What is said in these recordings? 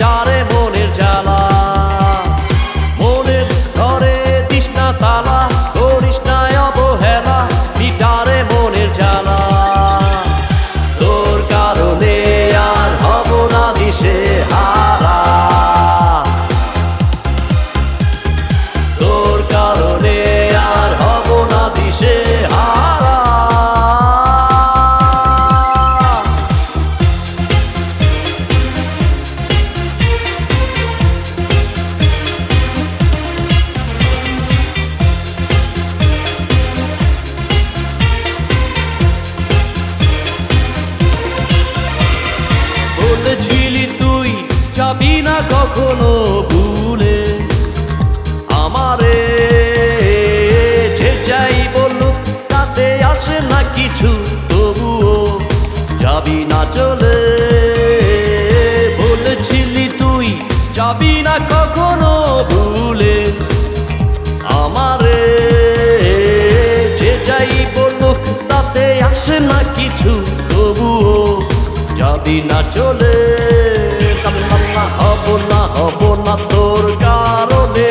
মিটারে বলেছিলি তুই, যাবি না কখনো ভুলে। আমারে যে যাই বলুক, তাতে আসে না কিছু, তবুও যাবি না চলে। বলেছিলি তুই, যাবি না কখনো ভুলে। আমারে যে যাই বলুক, তাতে আসে না কিছু যাবি না চলে হব না হব না তোর কারণে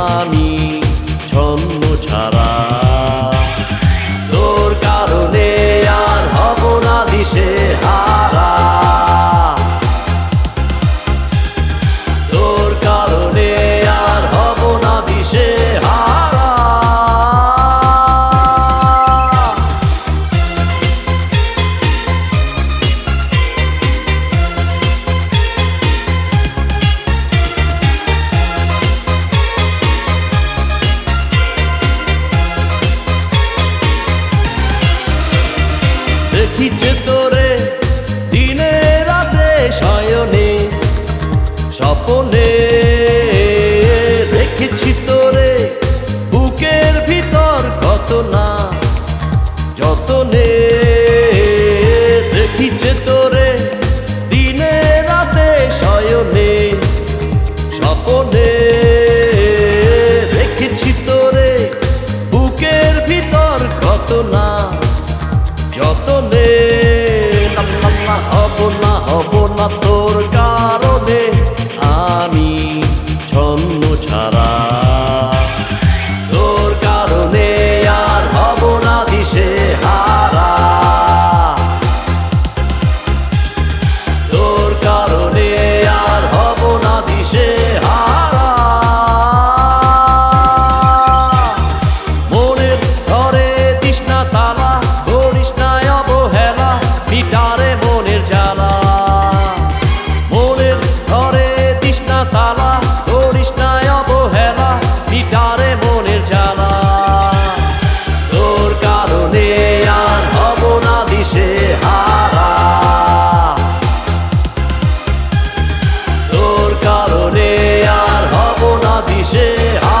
আমি ছন্দ ছাড়া তারে মনের জ্বালা। মনের ঘরে দিস না তালা করিস না অবহেলা, মিটারে মনের জ্বালা। তোর কারণে আর হব না দিশে হারা। তোর কারণে আর হব না দিশে হারা।